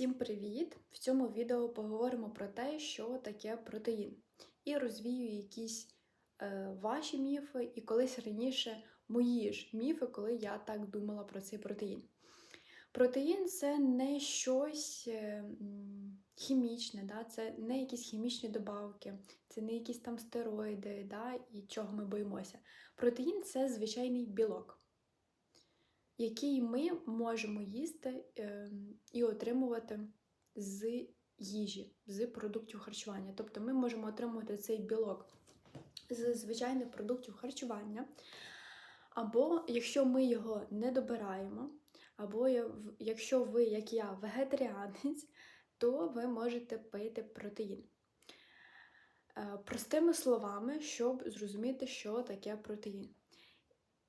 Всім привіт! В цьому відео поговоримо про те, що таке протеїн, і розвію якісь е, ваші міфи, і колись раніше мої ж міфи, коли я так думала про цей протеїн. Протеїн це не щось е, хімічне, да? це не якісь хімічні добавки, це не якісь там стероїди, да? і чого ми боїмося. Протеїн це звичайний білок який ми можемо їсти е, і отримувати з їжі, з продуктів харчування. Тобто ми можемо отримувати цей білок з звичайних продуктів харчування. Або якщо ми його не добираємо, або якщо ви, як я, вегетаріанець, то ви можете пити протеїн. Е, простими словами, щоб зрозуміти, що таке протеїн.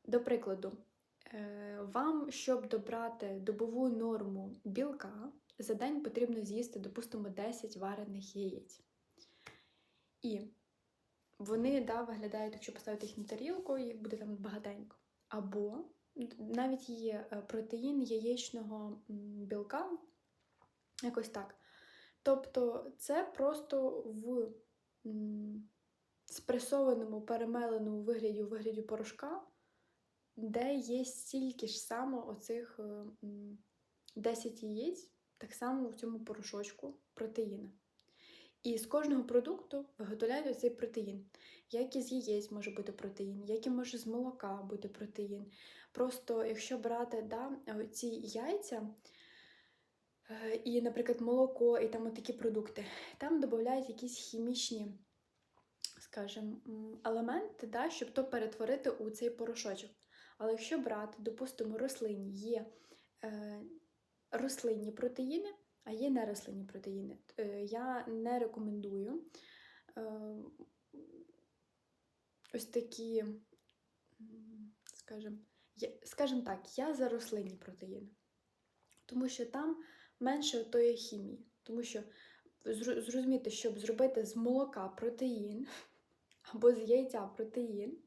До прикладу, вам, щоб добрати добову норму білка, за день потрібно з'їсти, допустимо, 10 варених яєць. І вони да, виглядають, якщо поставити їх на тарілку, їх буде там багатенько. Або навіть є е, протеїн яєчного білка, якось так. Тобто це просто в спресованому, перемеленому вигляді у вигляді порошка де є стільки ж само оцих 10 е, яєць, так само в цьому порошочку протеїна. І з кожного продукту виготовляють цей протеїн. Як із яєць може бути протеїн, як і може з молока бути протеїн. Просто якщо брати да, ці яйця е, і, наприклад, молоко, і там такі продукти, там додають якісь хімічні, скажімо, елементи, да, щоб то перетворити у цей порошочок. Але якщо брати, допустимо, рослинні є е, рослинні протеїни, а є нерослинні протеїни, е, я не рекомендую е, ось такі, скажімо, скажімо так, я за рослинні протеїни. Тому що там менше тої хімії. Тому що зрозуміти, щоб зробити з молока протеїн або з яйця протеїн,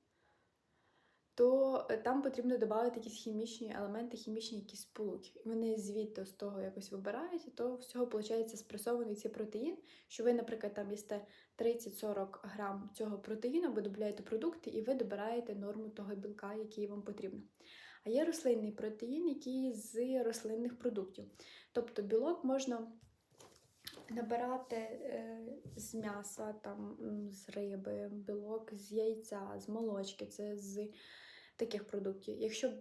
то е, там потрібно додати якісь хімічні елементи, хімічні якісь сполуки. Вони звідти з того якось вибирають, і то всього виходить спресований цей протеїн, що ви, наприклад, там їсте 30-40 грам цього протеїну, ви додаєте продукти, і ви добираєте норму того білка, який вам потрібно. А є рослинний протеїн, який з рослинних продуктів. Тобто білок можна. Набирати е, з м'яса, там, з риби, білок з яйця, з молочки, це з таких продуктів. Якщо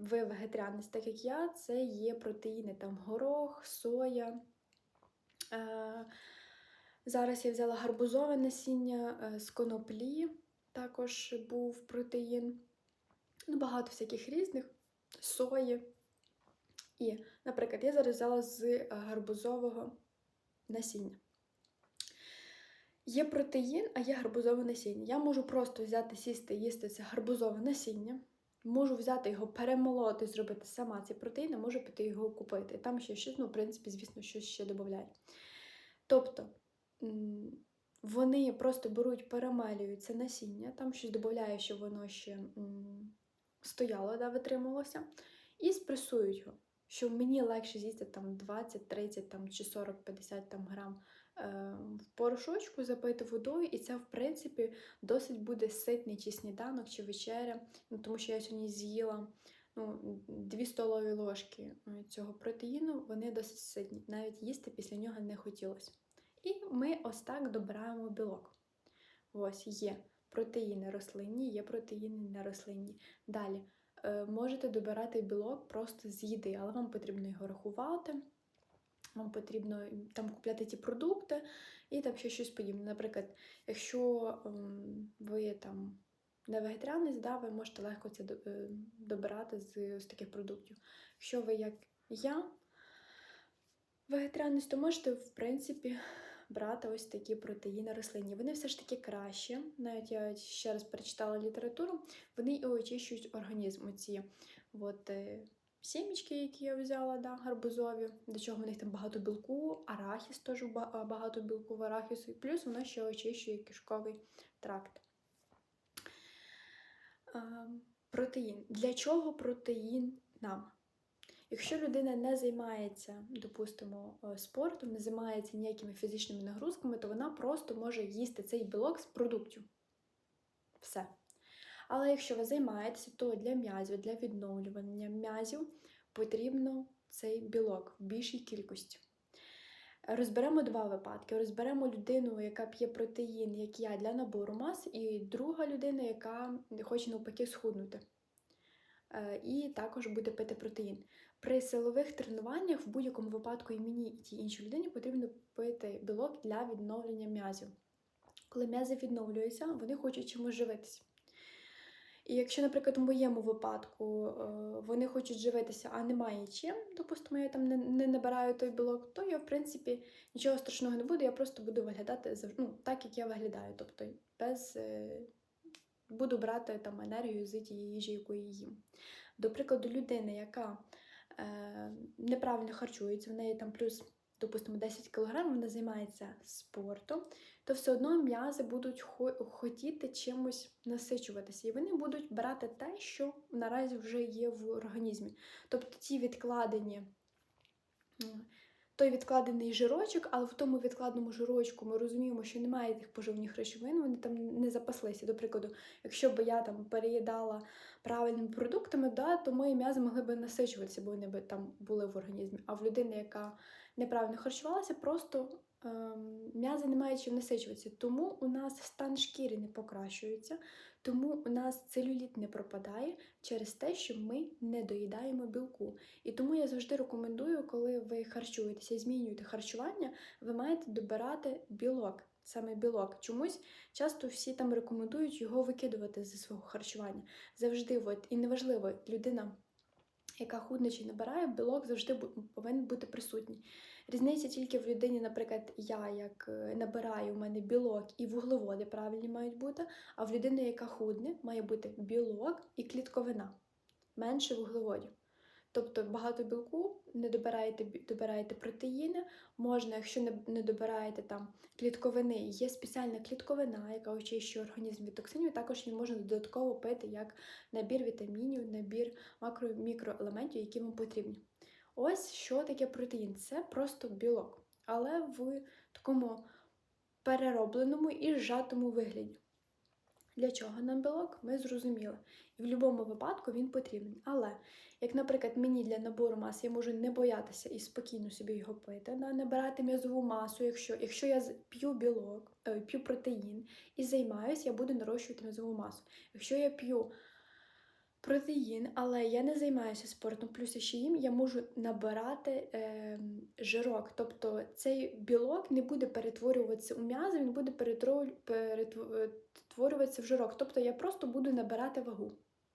ви вегетаріанець, так як я, це є протеїни, там горох, соя. Е, Зараз я взяла гарбузове насіння е, з коноплі, також був протеїн. Ну, Багато всяких різних сої. І, наприклад, я зараз взяла з гарбузового насіння. Є протеїн, а є гарбузове насіння. Я можу просто взяти, сісти, їсти це гарбузове насіння, можу взяти його, перемолоти, зробити сама ці протеїни, можу піти його купити. Там ще щось, ну, в принципі, звісно, щось ще додають. Тобто вони просто беруть, перемелюють це насіння, там щось додають, щоб воно ще стояло, да, витримувалося, і спресують його. Що мені легше з'їсти там 20, 30 там, чи 40-50 там, грам Е, в порошочку запити водою, і це, в принципі, досить буде ситний чи сніданок, чи вечеря, ну, тому що я сьогодні з'їла ну, 2 столові ложки е, цього протеїну, вони досить ситні. Навіть їсти після нього не хотілося. І ми ось так добираємо білок. Ось є протеїни рослинні, є протеїни нерослинні. Далі можете добирати білок просто з їди, але вам потрібно його рахувати вам потрібно там купляти ті продукти і там ще щось подібне. Наприклад, якщо ем, ви там не вегетаріанець, да, ви можете легко це е, добирати з, з таких продуктів. Якщо ви, як я, вегетаріанець, то можете, в принципі, брати ось такі протеїни рослинні. Вони все ж таки кращі. Навіть я ще раз перечитала літературу, вони і очищують організм. Оці от, е, Сімічки, які я взяла, да, гарбузові, до чого в них там багато білку, арахіс теж багато білку в арахісу, і плюс воно ще очищує кишковий тракт. Протеїн. Для чого протеїн нам? Якщо людина не займається, допустимо, е, спортом, не займається ніякими фізичними нагрузками, то вона просто може їсти цей білок з продуктів. Все. Але якщо ви займаєтеся, то для м'язів, для відновлювання м'язів потрібно цей білок в більшій кількості. Розберемо два випадки. Розберемо людину, яка п'є протеїн, як я, для набору мас, і друга людина, яка хоче навпаки схуднути. Е, І також буде пити протеїн. При силових тренуваннях в будь-якому випадку і мені, і тій іншій людині потрібно пити білок для відновлення м'язів. Коли м'язи відновлюються, вони хочуть чимось живитися. І якщо, наприклад, в моєму випадку е, вони хочуть живитися, а немає чим, допустимо, я там не, не набираю той білок, то я, в принципі, нічого страшного не буде, я просто буду виглядати ну, так, як я виглядаю. Тобто без, е, буду брати там енергію з тієї їжі, яку я їм. До прикладу, людина, яка неправильно харчується, в неї там плюс, допустимо, 10 кг, вона займається спортом, то все одно м'язи будуть хотіти чимось насичуватися, і вони будуть брати те, що наразі вже є в організмі. Тобто ті відкладені, той відкладений жирочок, але в тому відкладеному жирочку ми розуміємо, що немає тих поживних речовин, вони там не запаслися. До прикладу, якщо б я там переїдала правильними продуктами, да, то мої м'язи могли б насичуватися, бо вони б там були в організмі. А в людини, яка неправильно харчувалася, просто ем, м'язи не мають чим насичуватися. Тому у нас стан шкіри не покращується, тому у нас целюліт не пропадає через те, що ми не доїдаємо білку. І тому я завжди рекомендую, коли ви харчуєтеся і змінюєте харчування, ви маєте добирати білок. Саме білок. Чомусь часто всі там рекомендують його викидувати зі свого харчування. Завжди, от, і неважливо, людина, яка худне чи набирає, білок завжди повинен бути присутній. Різниця тільки в людині, наприклад, я як е, набираю, у мене білок і вуглеводи правильні мають бути, а в людини, яка худне, має бути білок і клітковина, менше вуглеводів. Тобто багато білку, не добираєте, добираєте протеїни, можна, якщо не, не добираєте там клітковини, є спеціальна клітковина, яка очищує організм від токсинів, також її можна додатково пити як набір вітамінів, набір макро мікроелементів, які вам потрібні. Ось що таке протеїн. Це просто білок, але в такому переробленому і зжатому вигляді. Для чого нам білок, ми зрозуміли. І в будь-якому випадку він потрібен. Але, як, наприклад, мені для набору мас я можу не боятися і спокійно собі його пити, да, не брати м'язову масу, якщо, якщо я п'ю білок, е, п'ю протеїн і займаюся, я буду нарощувати м'язову масу. Якщо я п'ю протеїн, але я не займаюся спортом, плюс я ще їм, я можу набирати е, жирок. Тобто цей білок не буде перетворюватися у м'язи, він буде перетворюватися в жирок. Тобто я просто буду набирати вагу.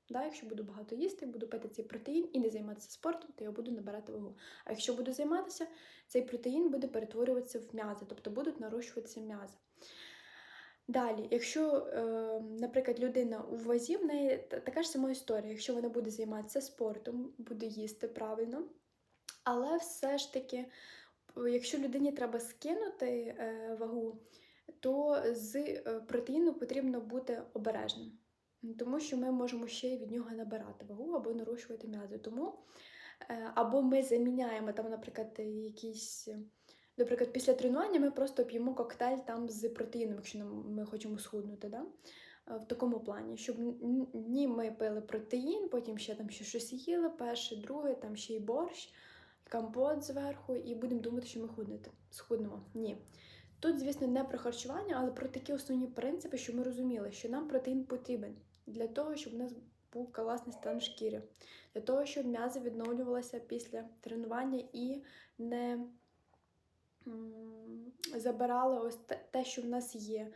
Да, якщо буду багато їсти, буду пити цей протеїн і не займатися спортом, то я буду набирати вагу. А якщо буду займатися, цей протеїн буде перетворюватися в м'язи, тобто будуть нарощуватися м'язи. Далі, якщо, е, наприклад, людина у вазі, в неї така ж сама історія. Якщо вона буде займатися спортом, буде їсти правильно, але все ж таки, якщо людині треба скинути е, вагу, то з е, протеїну потрібно бути обережним, тому що ми можемо ще й від нього набирати вагу або нарощувати м'язи. Тому е, або ми заміняємо там, наприклад, якісь. Наприклад, після тренування ми просто п'ємо коктейль там з протеїном, якщо ми хочемо схуднути. Да? Е, В такому плані, щоб ні ми пили протеїн, потім ще там ще щось їли, перше, друге, там ще й борщ, компот зверху, і будемо думати, що ми худнете, схуднемо. Ні. Тут, звісно, не про харчування, але про такі основні принципи, що ми розуміли, що нам протеїн потрібен для того, щоб у нас був класний стан шкіри, для того, щоб м'язи відновлювалися після тренування і не забирали ось те, що в нас є,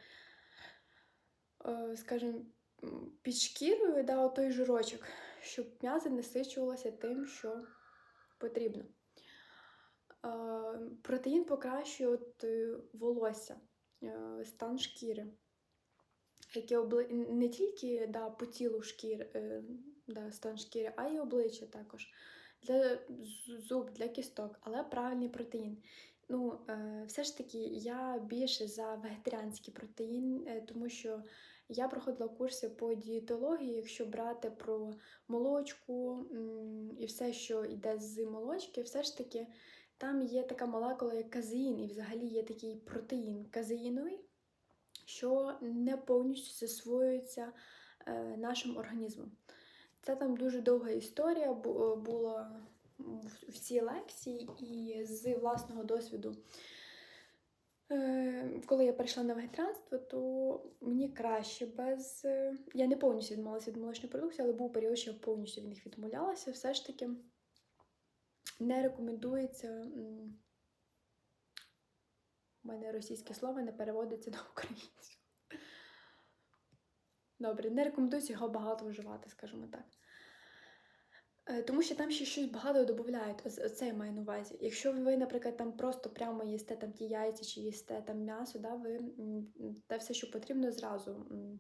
е, скажімо, під шкірою, да, той жирочок, щоб м'язи насичувалося тим, що потрібно. Е, Протеїн покращує от, е, волосся, стан шкіри. Яке обли... не тільки да, по тілу шкір, да, стан шкіри, а й обличчя також. Для зуб, для кісток, але правильний протеїн. Ну, е, все ж таки, я більше за вегетаріанський протеїн, е, тому що Я проходила курси по дієтології, якщо брати про молочку і все, що йде з молочки, все ж таки там є така молекула, як казеїн, і взагалі є такий протеїн казеїновий, що не повністю засвоюється е, нашим організмом. Це там дуже довга історія була в- цій лекції, і з власного досвіду. Е, Коли я перейшла на вегетаріанство, то мені краще без. е, Я не повністю відмовилася від молочної продукції, але був період, що я повністю від них відмовлялася. Все ж таки не рекомендується. У мене російське слово не переводиться на українську. Добре, не рекомендується його багато вживати, скажімо так. Е, Тому що там ще щось багато додають. Оце я маю на увазі. Якщо ви, наприклад, там просто прямо їсте там ті яйця чи їсте там м'ясо, да, ви те все, що потрібно, зразу м,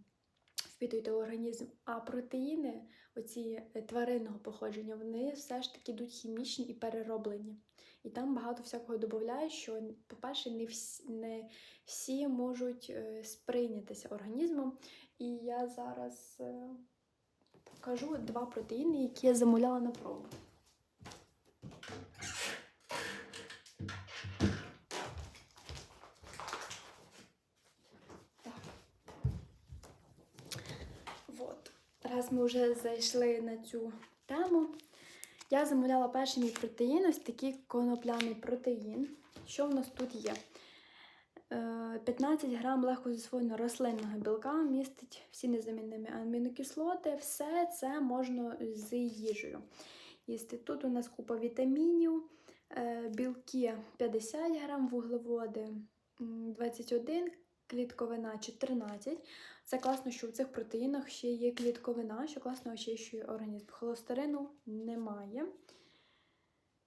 впитуєте в організм. А протеїни, оці е, тваринного походження, вони все ж таки йдуть хімічні і перероблені. І там багато всякого додають, що, по-перше, не всі, не всі можуть е, сприйнятися організмом. І я зараз. Покажу два протеїни, які я замовляла на пробу. Вот. Раз ми вже зайшли на цю тему, я замовляла перший мій протеїн, ось такий конопляний протеїн. Що в нас тут є? Е, 15 грам легко засвоєного рослинного білка містить всі незамінними амінокислоти. Все це можна з їжею. Їсти. Тут у нас купа вітамінів, е, білки 50 грам, вуглеводи 21, клітковина 14. Це класно, що в цих протеїнах ще є клітковина, що класно очищує організм. Холестерину немає.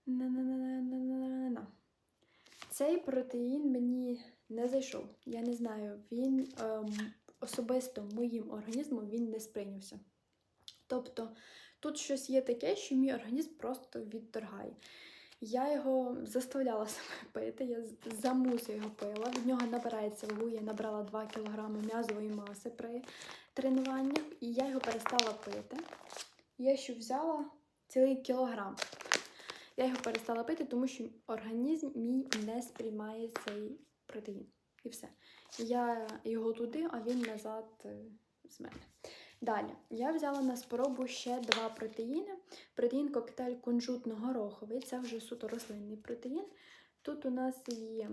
На-на-на-на-на-на-на. Цей протеїн мені не зайшов. Я не знаю, він ем, особисто моїм організмом він не сприйнявся. Тобто тут щось є таке, що мій організм просто відторгає. Я його заставляла себе пити, я з- за мусу його пила. Від нього набирається вагу, я набрала 2 кг м'язової маси при тренуваннях, і я його перестала пити. Я ще взяла цілий кілограм. Я його перестала пити, тому що організм мій не сприймає цей протеїн. І все. Я його туди, а він назад е, з мене. Далі, я взяла на спробу ще два протеїни. Протеїн коктейль кунжутно-гороховий, це вже суто рослинний протеїн. Тут у нас є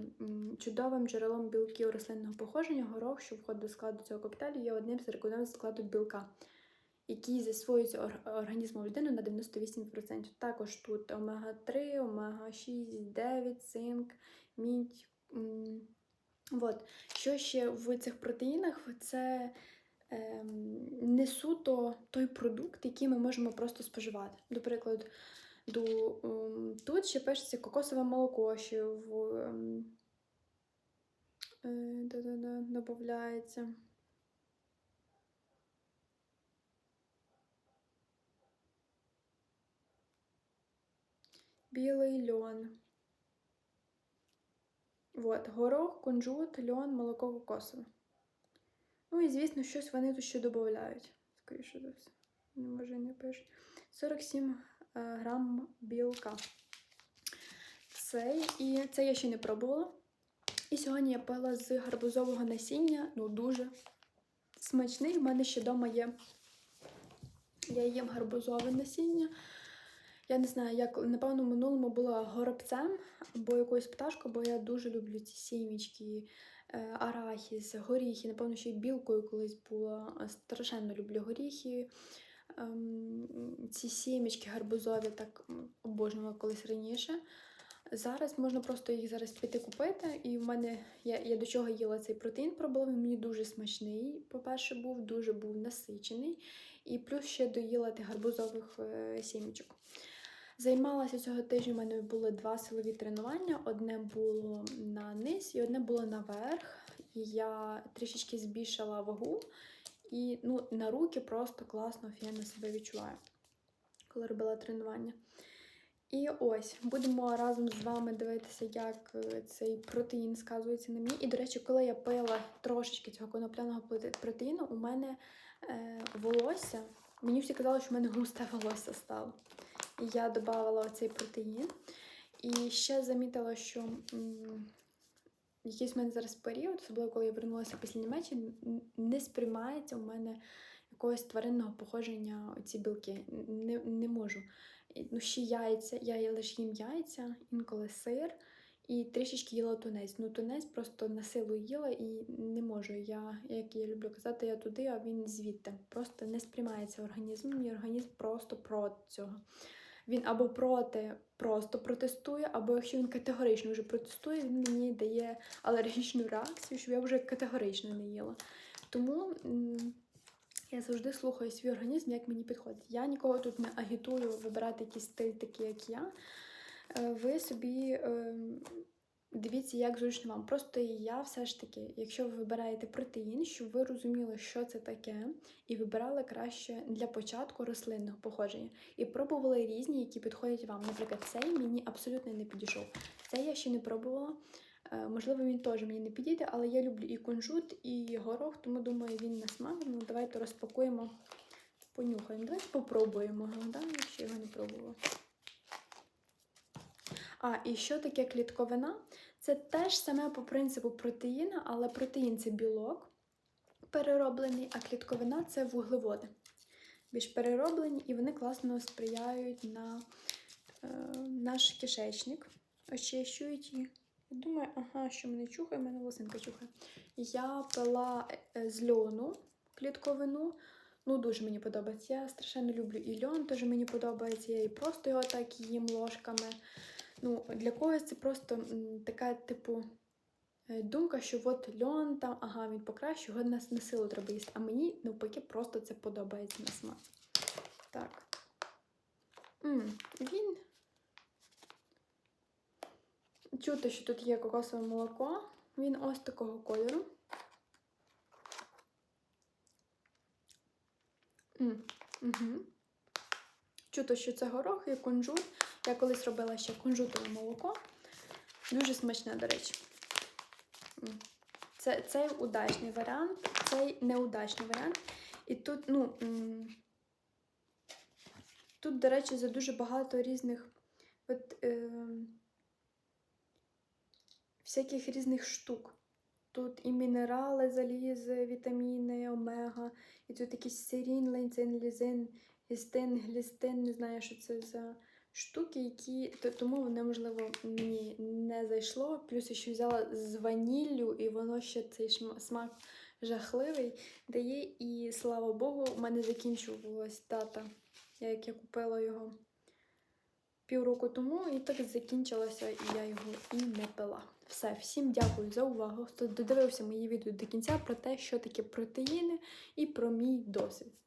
чудовим джерелом білків рослинного походження. Горох, що входить до складу цього коктейлю, є одним з рекомендованих складу білка, який засвоюється організмом людини на 98%. Також тут омега-3, омега-6, 9, цинк, мідь. М, Вот. Що ще в цих протеїнах? Це ем, не суто той продукт, який ми можемо просто споживати. До прикладу, до, ем, тут ще пишеться кокосове молоко, що в, ем, е, додається. Білий льон. Вот, горох, кунжут, льон, молоко кокосове. Ну і, звісно, щось вони тут ще додають. Скоріше за все. Може не пишуть. 47 е, грам білка. Цей і це я ще не пробувала. І сьогодні я пила з гарбузового насіння. Ну, дуже смачний. У мене ще вдома є. Я їм гарбузове насіння. Я не знаю, як напевно в минулому була горобцем або якоюсь пташкою, бо я дуже люблю ці сімічки, е, арахіс, горіхи. Напевно, ще й білкою колись була. Страшенно люблю горіхи. Ем, Ці сімічки гарбузові так обожнювала колись раніше. Зараз можна просто їх зараз піти купити. І в мене я, я до чого їла цей протеїн пробувала. Він мені дуже смачний. По-перше, був дуже був насичений. І плюс ще доїла тих гарбузових е, сімічок. Займалася цього тижня. У мене були два силові тренування. Одне було на низ і одне було наверх. І я трішечки збільшила вагу. І ну, на руки просто класно офігенно себе відчуваю, коли робила тренування. І ось будемо разом з вами дивитися, як е, цей протеїн сказується на мені. І, до речі, коли я пила трошечки цього конопляного протеїну, у мене е, волосся. Мені всі казали, що в мене густе волосся стало. Я додавала цей протеїн. І ще замітила, що м, якийсь в мене зараз період, особливо коли я вернулася після Німеччини, не сприймається у мене якогось тваринного походження ці білки. Не, не можу. Ну, ще яйця, я лише їм яйця, інколи сир і трішечки їла тунець. Ну, тунець просто на силу їла і не можу. Я, як я люблю казати, я туди, а він звідти. Просто не сприймається організм. Мій організм просто проти цього. Він або проти просто протестує, або якщо він категорично вже протестує, він мені дає алергічну реакцію, щоб я вже категорично не їла. Тому я завжди слухаю свій організм, як мені підходить. Я нікого тут не агітую вибирати якийсь стиль, такий, як я. Е, Ви собі ем, дивіться, як зручно вам. Просто я все ж таки, якщо ви вибираєте протеїн, щоб ви розуміли, що це таке, і вибирали краще для початку рослинного походження. І пробували різні, які підходять вам. Наприклад, цей мені абсолютно не підійшов. Цей я ще не пробувала. Е, Можливо, він теж мені не підійде, але я люблю і кунжут, і горох, тому думаю, він на смак. Ну, давайте розпакуємо, понюхаємо. Давайте попробуємо да? якщо його не пробувала. А, і що таке клітковина? Це теж саме по принципу протеїна, але протеїн це білок перероблений, а клітковина це вуглеводи. Більш перероблені, і вони класно сприяють на е, наш кишечник, очищують її. Я думаю, ага, що мене чухає, мене волосинка чухає. Я пила е, з льону клітковину. Ну, дуже мені подобається. Я страшенно люблю і льон, теж мені подобається. Я і просто його так їм ложками. Ну, для когось це просто така, типу, е, думка, що от льон там, ага, він покращує, його на, на силу треба їсти. А мені навпаки просто це подобається на смак. Так. М, він. Чути, що тут є кокосове молоко. Він ось такого кольору. М, Угу. Чути, що це горох і кунжут. Я колись робила ще кунжутове молоко. Дуже смачне, до речі. Це, цей удачний варіант, цей неудачний варіант. І тут, ну, тут, до речі, за дуже багато різних от, е, всяких різних штук. Тут і мінерали, залізи, вітаміни, омега, і тут якийсь серін, лейцин, лізин, гістин, глістин, не знаю, що це за штуки, які тому вони, можливо, мені не зайшло. Плюс я ще взяла з ваніллю, і воно ще цей смак жахливий дає. І слава Богу, у мене закінчувалась дата, як я купила його півроку тому, і так закінчилося, і я його і не пила. Все, всім дякую за увагу. Хто додивився мої відео до кінця про те, що таке протеїни, і про мій досвід.